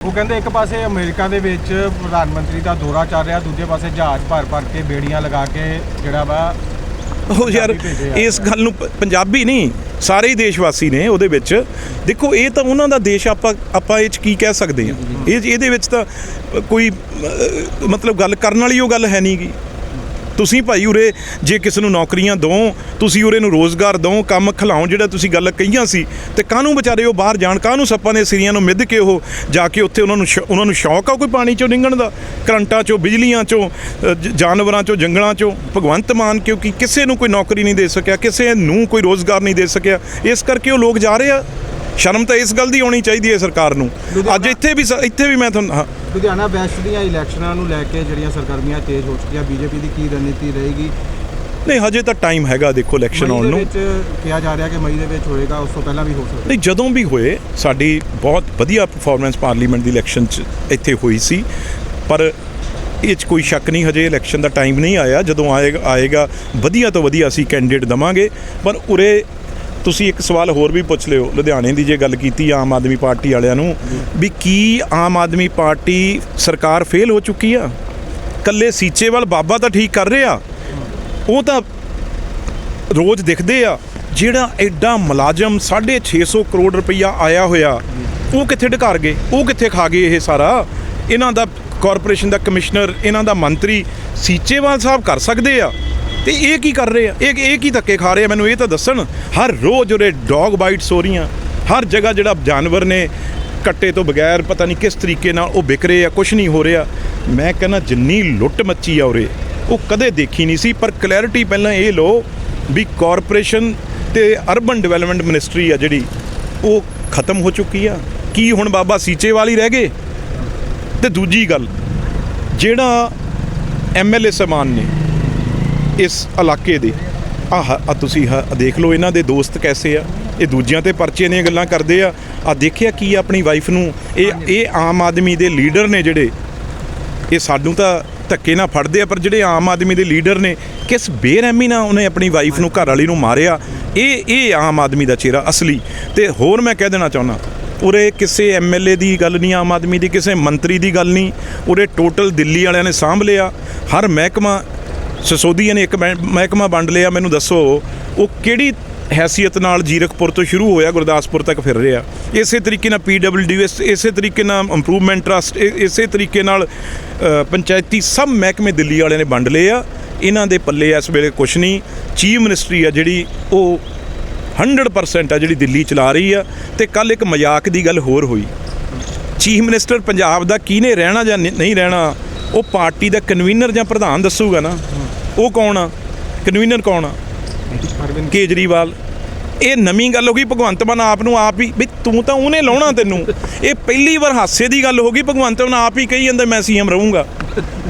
ਉਹ ਕਹਿੰਦੇ ਇੱਕ ਪਾਸੇ ਅਮਰੀਕਾ ਦੇ ਵਿੱਚ ਪ੍ਰਧਾਨ ਮੰਤਰੀ ਦਾ ਦੌਰਾ ਚੱਲ ਰਿਹਾ ਦੂਜੇ ਪਾਸੇ ਜਹਾਜ਼ ਭਰ ਭਰ ਕੇ ਬੇੜੀਆਂ ਲਗਾ ਕੇ ਜਿਹੜਾ ਵਾ ਉਹ ਯਾਰ ਆ। ਇਸ ਗੱਲ ਨੂੰ ਪੰਜਾਬੀ ਨਹੀਂ ਸਾਰੇ ਹੀ ਦੇਸ਼ਵਾਸੀ ਨੇ ਉਹਦੇ ਵਿੱਚ। ਦੇਖੋ ਇਹ ਤਾਂ ਉਹਨਾਂ ਦਾ ਦੇਸ਼ ਆਪਾਂ ਆਪਾਂ ਇਹ ਚ ਕੀ ਕਹਿ ਸਕਦੇ ਹਾਂ? ਇਹ ਇਹਦੇ ਵਿੱਚ ਤਾਂ ਕੋਈ ਮਤਲਬ ਗੱਲ ਕਰਨ ਵਾਲੀ ਉਹ ਗੱਲ ਹੈ ਨਹੀਂਗੀ ਤੁਸੀਂ ਭਾਈ ਉਰੇ ਜੇ ਕਿਸੇ ਨੂੰ ਨੌਕਰੀਆਂ ਦੋ ਤੁਸੀਂ ਉਰੇ ਨੂੰ ਰੋਜ਼ਗਾਰ ਦੋ ਕੰਮ ਖਿਲਾਓ ਜਿਹੜਾ ਤੁਸੀਂ ਗੱਲ ਕਹੀਆਂ ਸੀ, ਤੇ ਕਾਹਨੂੰ ਵਿਚਾਰੇ ਉਹ ਬਾਹਰ ਜਾਣ, ਕਾਹਨੂੰ ਸੱਪਾਂ ਦੇ ਸਿਰੀਆਂ ਨੂੰ ਮਿੱਧ ਕੇ ਉਹ ਜਾ ਕੇ ਉੱਥੇ ਉਹਨਾਂ ਨੂੰ ਸ਼ੌ- ਉਹਨਾਂ ਨੂੰ ਸ਼ੌਕ ਆ ਕੋਈ ਪਾਣੀ ਚੋਂ ਨਿੰਗਣ ਦਾ? ਕਰੰਟਾਂ ਚੋਂ, ਬਿਜਲੀਆਂ ਚੋਂ ਜਾਨਵਰਾਂ ਚੋਂ, ਜੰਗਲਾਂ ਚੋਂ, ਭਗਵੰਤ ਮਾਨ ਕਿਉਂਕਿ ਕਿਸੇ ਨੂੰ ਕੋਈ ਨੌਕਰੀ ਨਹੀਂ ਦੇ ਸਕਿਆ, ਕਿਸੇ ਨੂੰ ਕੋਈ ਰੋਜ਼ਗਾਰ ਨਹੀਂ ਦੇ ਸਕਿਆ, ਇਸ ਕਰਕੇ ਉਹ ਲੋਕ ਜਾ ਰਹੇ ਆ। ਸ਼ਰਮ ਤਾਂ ਇਸ ਗੱਲ ਦੀ ਆਉਣੀ ਚਾਹੀਦੀ ਹੈ ਸਰਕਾਰ ਨੂੰ। ਅੱਜ ਇੱਥੇ ਵੀ ਇੱਥੇ ਵੀ ਮੈਂ ਤੁਹਾਨੂੰ ਲੁਧਿਆਣਾ ਵੈਸਟ ਦੀਆਂ ਇਲੈਕਸ਼ਨਾਂ ਨੂੰ ਲੈ ਕੇ ਜਿਹੜੀਆਂ ਸਰਗਰਮੀਆਂ ਤੇਜ਼ ਹੋ ਚੁੱਕੀਆਂ ਬੀਜੇਪੀ ਦੀ ਕੀ ਰਣਨੀਤੀ ਰਹੇਗੀ? ਨਹੀਂ ਹਜੇ ਤਾਂ ਟਾਈਮ ਹੈਗਾ ਦੇਖੋ ਇਲੈਕਸ਼ਨ ਆਉਣ ਨੂੰ। ਵਿੱਚ ਕਿਹਾ ਜਾ ਰਿਹਾ ਕਿ ਮਈ ਦੇ ਵਿੱਚ ਹੋਏਗਾ ਉਸ ਤੋਂ ਪਹਿਲਾਂ ਵੀ ਹੋ ਸਕਦਾ। ਨਹੀਂ ਜਦੋਂ ਵੀ ਹੋਏ ਸਾਡੀ ਬਹੁਤ ਵਧੀਆ ਪਰਫਾਰਮੈਂਸ ਪਾਰਲੀਮੈਂਟ ਦੀ ਇਲੈਕਸ਼ਨ 'ਚ ਇੱਥੇ ਹੋਈ ਸੀ। ਪਰ ਇਹ 'ਚ ਕੋਈ ਸ਼ੱਕ ਨਹੀਂ ਹਜੇ ਇਲੈਕਸ਼ਨ ਦਾ ਟਾਈਮ ਨਹੀਂ ਆਇਆ। ਜਦੋਂ ਆਏਗਾ ਆਏਗਾ ਵਧੀਆ ਤੋਂ ਵਧੀਆ ਅਸੀਂ ਕੈਂਡੀਡੇਟ ਦਵਾਂਗੇ। ਪਰ ਉਰੇ ਤੁਸੀਂ ਇੱਕ ਸਵਾਲ ਹੋਰ ਵੀ ਪੁੱਛ ਲਿਓ, ਲੁਧਿਆਣੇ ਦੀ ਜੇ ਗੱਲ ਕੀਤੀ ਆਮ ਆਦਮੀ ਪਾਰਟੀ ਵਾਲਿਆਂ ਨੂੰ, ਵੀ ਕੀ ਆਮ ਆਦਮੀ ਪਾਰਟੀ ਸਰਕਾਰ ਫੇਲ ਹੋ ਚੁੱਕੀ ਆ? ਕੱਲੇ ਸੀਚੇਵਾਲ ਬਾਬਾ ਤਾਂ ਠੀਕ ਕਰ ਰਿਹਾ, ਉਹ ਤਾਂ ਰੋਜ਼ ਦਿਖਦੇ ਆ, ਜਿਹੜਾ ਐਡਾ ਮੁਲਾਜ਼ਮ 650 ਕਰੋੜ ਰੁਪਈਆ ਆਇਆ ਹੋਇਆ, ਉਹ ਕਿੱਥੇ ਢਕਾਰ ਗਏ? ਉਹ ਕਿੱਥੇ ਖਾ ਗਏ ਇਹ ਸਾਰਾ? ਇਹਨਾਂ ਦਾ ਕਾਰਪੋਰੇਸ਼ਨ ਦਾ ਕਮਿਸ਼ਨਰ ਇਹਨਾਂ ਦਾ ਮੰਤਰੀ ਸੀਚੇਵਾਲ ਸਾਹਿਬ ਕਰ ਸਕਦੇ ਆ? ਤੇ ਇਹ ਕੀ ਕਰ ਰਹੇ ਆ? ਇਹ ਇਹ ਕੀ ਧੱਕੇ ਖਾ ਰਹੇ ਆ? ਮੈਨੂੰ ਇਹ ਤਾਂ ਦੱਸਣ, ਹਰ ਰੋਜ਼ ਉਹਦੇ ਡੌਗ ਬਾਈਟਸ ਹੋ ਰਹੀਆਂ। ਹਰ ਜਗ੍ਹਾ ਜਿਹੜਾ ਜਾਨਵਰ ਨੇ ਕੱਟੇ ਤੋਂ ਬਗੈਰ ਪਤਾ ਨਹੀਂ ਕਿਸ ਤਰੀਕੇ ਨਾਲ ਉਹ ਵਿਕ ਰਹੇ ਆ ਕੁਝ ਨਹੀਂ ਹੋ ਰਿਹਾ। ਮੈਂ ਕਹਿੰਦਾ, ਜਿੰਨੀ ਲੁੱਟ ਮੱਚੀ ਆ ਉਰੇ, ਉਹ ਕਦੇ ਦੇਖੀ ਨਹੀਂ ਸੀ। ਪਰ ਕਲੈਰਿਟੀ ਪਹਿਲਾਂ ਇਹ ਲਓ ਵੀ ਕਾਰਪੋਰੇਸ਼ਨ ਤੇ ਅਰਬਨ ਡਿਵੈਲਪਮੈਂਟ ਮਿਨਿਸਟਰੀ ਆ ਜਿਹੜੀ, ਉਹ ਖਤਮ ਹੋ ਚੁੱਕੀ ਆ। ਕੀ ਹੁਣ ਬਾਬਾ ਸੀਚੇ ਵਾਲੀ ਰਹਿ ਗਏ? ਤੇ ਦੂਜੀ ਗੱਲ, ਜਿਹੜਾ ਐਮਐਲਏ ਸਮਾਨ ਨੇ ਇਸ ਇਲਾਕੇ ਦੇ। ਆਹ ਆ ਤੁਸੀਂ ਦੇਖ ਲਓ ਇਹਨਾਂ ਦੇ ਦੋਸਤ ਕੈਸੇ ਆ। ਇਹ ਦੂਜਿਆਂ ਤੇ ਪਰਚੇ ਦੀਆਂ ਗੱਲਾਂ ਕਰਦੇ ਆ। ਆ ਦੇਖਿਆ ਕੀ ਆਪਣੀ ਵਾਈਫ ਨੂੰ? ਇਹ ਇਹ ਆਮ ਆਦਮੀ ਦੇ ਲੀਡਰ ਨੇ ਜਿਹੜੇ। ਇਹ ਸਾਨੂੰ ਤਾਂ ਧੱਕੇ ਨਾਲ ਫੜਦੇ ਆ ਪਰ ਜਿਹੜੇ ਆਮ ਆਦਮੀ ਦੇ ਲੀਡਰ ਨੇ ਕਿਸ ਬੇਰਹਿਮੀ ਨਾਲ ਉਹਨੇ ਆਪਣੀ ਵਾਈਫ ਨੂੰ ਘਰ ਵਾਲੀ ਨੂੰ ਮਾਰਿਆ? ਇਹ ਇਹ ਆਮ ਆਦਮੀ ਦਾ ਚਿਹਰਾ ਅਸਲੀ। ਤੇ ਹੋਰ ਮੈਂ ਕਹਿ ਦੇਣਾ ਚਾਹੁੰਦਾ ਉਰੇ ਕਿਸੇ ਐਮਐਲਏ ਦੀ ਗੱਲ ਨਹੀਂ ਆਮ ਆਦਮੀ ਦੀ ਕਿਸੇ ਮੰਤਰੀ ਦੀ ਗੱਲ ਨਹੀਂ। ਉਰੇ ਟੋਟਲ ਦਿੱਲੀ ਵਾਲਿਆਂ ਨੇ ਸਾਂਭ ਲਿਆ। ਹਰ ਮਹਿਕਮਾ ਸਸੋਦੀਆ ਨੇ ਇੱਕ ਮਹਿ- ਮਹਿਕਮਾ ਵੰਡ ਲਿਆ, ਮੈਨੂੰ ਦੱਸੋ, ਉਹ ਕਿਹੜੀ ਹੈਸੀਅਤ ਨਾਲ ਜੀਰਕਪੁਰ ਤੋਂ ਸ਼ੁਰੂ ਹੋਇਆ, ਗੁਰਦਾਸਪੁਰ ਤੱਕ ਫਿਰ ਰਿਹਾ? ਇਸੇ ਤਰੀਕੇ ਨਾਲ ਪੀਡਬਲਯੂ ਇਸੇ ਤਰੀਕੇ ਨਾਲ ਇੰਪਰੂਵਮੈਂਟ ਟਰਸਟ ਇਸੇ ਤਰੀਕੇ ਨਾਲ ਪੰਚਾਇਤੀ ਸਭ ਮਹਿਕਮੇ ਦਿੱਲੀ ਵਾਲਿਆਂ ਨੇ ਵੰਡ ਲਏ ਆ। ਇਹਨਾਂ ਦੇ ਪੱਲੇ ਇਸ ਵੇਲੇ ਕੁਛ ਨਹੀਂ। ਚੀਫ ਮਿਨਿਸਟਰੀ ਆ ਜਿਹੜੀ, ਉਹ 100% ਆ ਜਿਹੜੀ ਦਿੱਲੀ ਚਲਾ ਰਹੀ ਆ। ਤੇ ਕੱਲ ਇੱਕ ਮਜ਼ਾਕ ਦੀ ਗੱਲ ਹੋਰ ਹੋਈ। ਚੀਫ ਮਿਨਿਸਟਰ ਪੰਜਾਬ ਦਾ ਕਿਹਨੇ ਰਹਿਣਾ ਜਾਂ ਨਹੀਂ ਰਹਿਣਾ? ਉਹ ਪਾਰਟੀ ਦਾ ਕਨਵੀਨਰ ਜਾਂ ਪ੍ਰਧਾਨ ਦੱਸੂਗਾ ਨਾ ਉਹ ਕੌਣ ਆ? ਕਨਵੀਨਰ ਕੌਣ ਆ? ਕੇਜਰੀਵਾਲ। ਇਹ ਨਵੀਂ ਗੱਲ ਹੋ ਗਈ ਭਗਵੰਤ ਮਾਨ ਆਪ ਨੂੰ ਆਪ ਹੀ ਵੀ ਤੂੰ ਤਾਂ ਉਹਨੇ ਲਾਉਣਾ ਤੈਨੂੰ। ਇਹ ਪਹਿਲੀ ਵਾਰ ਹਾਸੇ ਦੀ ਗੱਲ ਹੋ ਗਈ ਭਗਵੰਤ ਮਾਨ ਆਪ ਹੀ ਕਹੀ ਜਾਂਦਾ ਮੈਂ ਸੀਐਮ ਰਹੂੰਗਾ।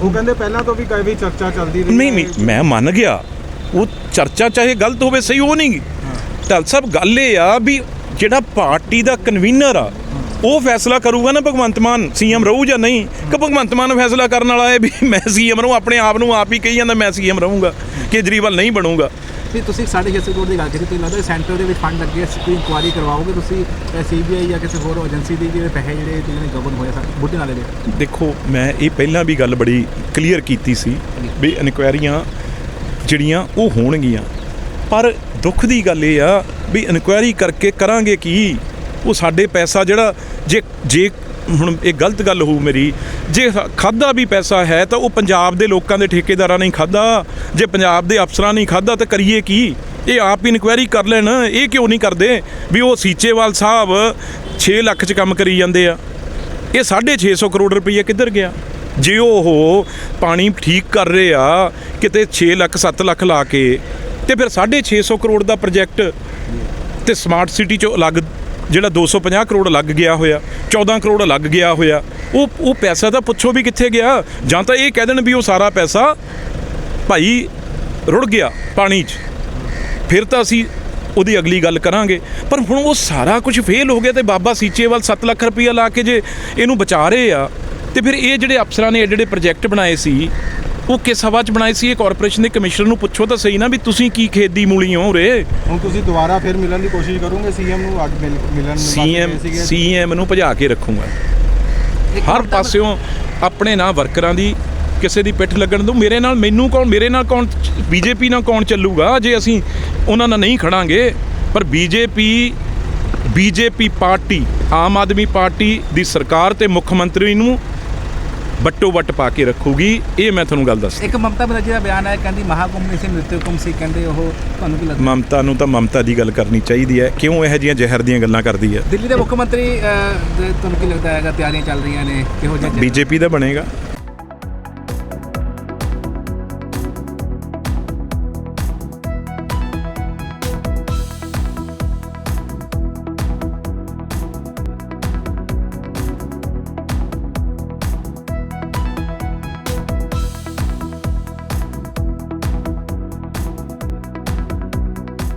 ਉਹ ਕਹਿੰਦੇ ਪਹਿਲਾਂ ਤੋਂ ਵੀ ਕਈ ਵੀ ਚਰਚਾ ਚੱਲਦੀ ਰਹੀ ਨਹੀਂ। ਨਹੀਂ ਮੈਂ ਮੰਨ ਗਿਆ। ਉਹ ਚਰਚਾ ਚਾਹੇ ਗਲਤ ਹੋਵੇ ਸਹੀ ਉਹ ਨਹੀਂ। ਢਲ ਸਾਹਿਬ ਗੱਲ ਇਹ ਆ ਵੀ ਜਿਹੜਾ ਪਾਰਟੀ ਦਾ ਕਨਵੀਨਰ ਆ ਉਹ ਫੈਸਲਾ ਕਰੂਗਾ ਨਾ ਭਗਵੰਤ ਮਾਨ ਸੀਐਮ ਰਹੂ ਜਾਂ ਨਹੀਂ? ਕਿ ਭਗਵੰਤ ਮਾਨ ਫੈਸਲਾ ਕਰਨ ਵਾਲਾ ਹੈ ਵੀ ਮੈਂ ਸੀਐਮ ਰਹੂੰ ਆਪਣੇ ਆਪ ਨੂੰ ਆਪ ਹੀ ਕਹੀ ਜਾਂਦਾ ਮੈਂ ਸੀਐਮ ਰਹੂੰਗਾ ਕੇਜਰੀਵਾਲ ਨਹੀਂ ਬਣੂਗਾ। ਵੀ ਤੁਸੀਂ 650 ਕਰੋੜ ਦੀ ਗੱਲ ਕੀਤੀ ਤੁਹਾਨੂੰ ਲੱਗਦਾ ਸੈਂਟਰ ਦੇ ਵਿੱਚ ਫੰਡ ਲੱਗੇ ਸੀ ਕੋਈ ਇਨਕੁਆਰੀ ਕਰਵਾਓਗੇ ਤੁਸੀਂ ਸੀਬੀਆਈ ਜਾਂ ਕਿਸੇ ਹੋਰ ਏਜੰਸੀ ਦੀ ਜਿਹੜੇ ਪੈਸੇ ਜਿਹੜੇ ਜਿਹਨਾਂ ਨੇ ਗਵਨ ਹੋਏ ਸਨ ਬੁੱਢੇ ਨਾਲੇ ਦੇ? ਦੇਖੋ ਮੈਂ ਇਹ ਪਹਿਲਾਂ ਵੀ ਗੱਲ ਬੜੀ ਕਲੀਅਰ ਕੀਤੀ ਸੀ ਵੀ ਇਨਕੁਆਇਰੀਆਂ ਜਿਹੜੀਆਂ ਉਹ ਹੋਣਗੀਆਂ। ਪਰ ਦੁੱਖ ਦੀ ਗੱਲ ਇਹ ਆ ਵੀ ਇਨਕੁਆਇਰੀ ਕਰਕੇ ਕਰਾਂਗੇ ਕੀ? ਉਹ ਸਾਡੇ ਪੈਸਾ ਜਿਹੜਾ ਜੇ ਜੇ ਹੁਣ ਇਹ ਗਲਤ ਗੱਲ ਹੋਊ ਮੇਰੀ, ਜੇ ਖਾਦਾ ਵੀ ਪੈਸਾ ਹੈ ਤਾਂ ਉਹ ਪੰਜਾਬ ਦੇ ਲੋਕਾਂ ਦੇ ਠੇਕੇਦਾਰਾਂ ਨੇ ਖਾਦਾ ਜੇ ਪੰਜਾਬ ਦੇ ਅਫਸਰਾਂ ਨੇ ਖਾਦਾ ਤਾਂ ਕਰੀਏ ਕੀ? ਇਹ ਆਪ ਹੀ ਇਨਕੁਆਇਰੀ ਕਰ ਲੈਣ, ਇਹ ਕਿਉਂ ਨਹੀਂ ਕਰਦੇ ਵੀ ਉਹ ਸੀਚੇਵਾਲ ਸਾਹਿਬ 6 ਲੱਖ ਚ ਕੰਮ ਕਰੀ ਜਾਂਦੇ ਆ? ਇਹ 650 ਕਰੋੜ ਰੁਪਏ ਕਿੱਧਰ ਗਿਆ? ਜੇ ਉਹ ਪਾਣੀ ਠੀਕ ਕਰ ਰਹੇ ਆ, ਕਿਤੇ 6 ਲੱਖ 7 ਲੱਖ ਲਾ ਕੇ, ਤੇ ਫਿਰ 650 ਕਰੋੜ ਦਾ ਪ੍ਰੋਜੈਕਟ ਤੇ ਸਮਾਰਟ ਸਿਟੀ ਚੋਂ ਅਲੱਗ ਜਿਹੜਾ 250 ਕਰੋੜ ਲੱਗ ਗਿਆ ਹੋਇਆ 14 ਕਰੋੜ ਲੱਗ ਗਿਆ ਹੋਇਆ, ਉਹ ਉਹ ਪੈਸਾ ਤਾਂ ਪੁੱਛੋ ਵੀ ਕਿੱਥੇ ਗਿਆ? ਜਾਂ ਤਾਂ ਇਹ ਕਹਿ ਦੇਣ ਵੀ ਉਹ ਸਾਰਾ ਪੈਸਾ ਭਾਈ ਰੁੜ ਗਿਆ ਪਾਣੀ 'ਚ। ਫਿਰ ਤਾਂ ਅਸੀਂ ਉਹਦੀ ਅਗਲੀ ਗੱਲ ਕਰਾਂਗੇ। ਪਰ ਹੁਣ ਉਹ ਸਾਰਾ ਕੁਝ ਫੇਲ ਹੋ ਗਿਆ ਤੇ ਬਾਬਾ ਸੀਚੇਵਾਲ 7 ਲੱਖ ਰੁਪਈਆ ਲਾ ਕੇ ਜੇ ਇਹਨੂੰ ਬਚਾ ਰਹੇ ਆ, ਤੇ ਫਿਰ ਇਹ ਜਿਹੜੇ ਅਫਸਰਾਂ ਨੇ ਜਿਹੜੇ ਪ੍ਰੋਜੈਕਟ ਬਣਾਏ ਸੀ ਉਹ ਕਿਸ ਹਵਾ 'ਚ ਬਣਾਏ ਸੀ? ਇਹ ਕਾਰਪੋਰੇਸ਼ਨ ਦੇ ਕਮਿਸ਼ਨਰ ਨੂੰ ਪੁੱਛੋ ਤਾਂ ਸਹੀ ਨਾ ਵੀ ਤੁਸੀਂ ਕੀ ਖੇਤੀ ਮੂਲੀ ਹੋ ਰੇ ਹੁਣ ਤੁਸੀਂ ਦੁਬਾਰਾ ਫਿਰ ਮਿਲਣ ਦੀ ਕੋਸ਼ਿਸ਼ ਕਰੋਗੇ? ਸੀਐਮ ਨੂੰ ਅੱਜ ਮਿਲ- ਮਿਲਣ ਵਾਸਤੇ ਸੀਐਮ। ਸੀਐਮ ਨੂੰ ਭਜਾ ਕੇ ਰੱਖੂਗਾ। ਹਰ ਪਾਸਿਓਂ ਆਪਣੇ ਨਾਲ ਵਰਕਰਾਂ ਦੀ ਕਿਸੇ ਦੀ ਪਿੱਠ ਲੱਗਣ ਤੋਂ ਮੇਰੇ ਨਾਲ ਮੈਨੂੰ ਕੌਣ ਮੇਰੇ ਨਾਲ ਕੌਣ ਬੀਜੇਪੀ ਨਾਲ ਕੌਣ ਚੱਲੂਗਾ? ਜੇ ਅਸੀਂ ਉਹਨਾਂ ਨਾਲ ਨਹੀਂ ਖੜਾਂਗੇ ਪਰ BJP BJP party Aam Aadmi party ਦੀ ਸਰਕਾਰ ਤੇ ਮੁੱਖ ਮੰਤਰੀ ਨੂੰ ਬੱਟੋ ਬੱਟ ਪਾ ਕੇ ਰੱਖੂਗੀ। ਇਹ ਮੈਂ ਤੁਹਾਨੂੰ ਗੱਲ ਦੱਸ ਇੱਕ ਮਮਤਾ ਬਨਰਜੀ ਦਾ ਬਿਆਨ ਹੈ ਕਹਿੰਦੀ ਮਹਾਕੁੰਭ ਨਹੀਂ ਸੀ ਨ੍ਰਿਤਯ ਕੁੰਭ ਸੀ ਕਹਿੰਦੇ ਉਹ ਤੁਹਾਨੂੰ ਕੀ ਲੱਗਦਾ? ਮਮਤਾ ਨੂੰ ਤਾਂ ਮਮਤਾ ਦੀ ਗੱਲ ਕਰਨੀ ਚਾਹੀਦੀ ਹੈ। ਕਿਉਂ ਇਹੋ ਜਿਹੀਆਂ ਜ਼ਹਿਰ ਦੀਆਂ ਗੱਲਾਂ ਕਰਦੀ ਹੈ? ਦਿੱਲੀ ਦੇ ਮੁੱਖ ਮੰਤਰੀ ਤੁਹਾਨੂੰ ਕੀ ਲੱਗਦਾ ਹੈਗਾ ਤਿਆਰੀਆਂ ਚੱਲ ਰਹੀਆਂ ਨੇ ਕਿਹੋ ਜਿਹਾ ਬੀਜੇਪੀ ਦਾ ਬਣੇਗਾ।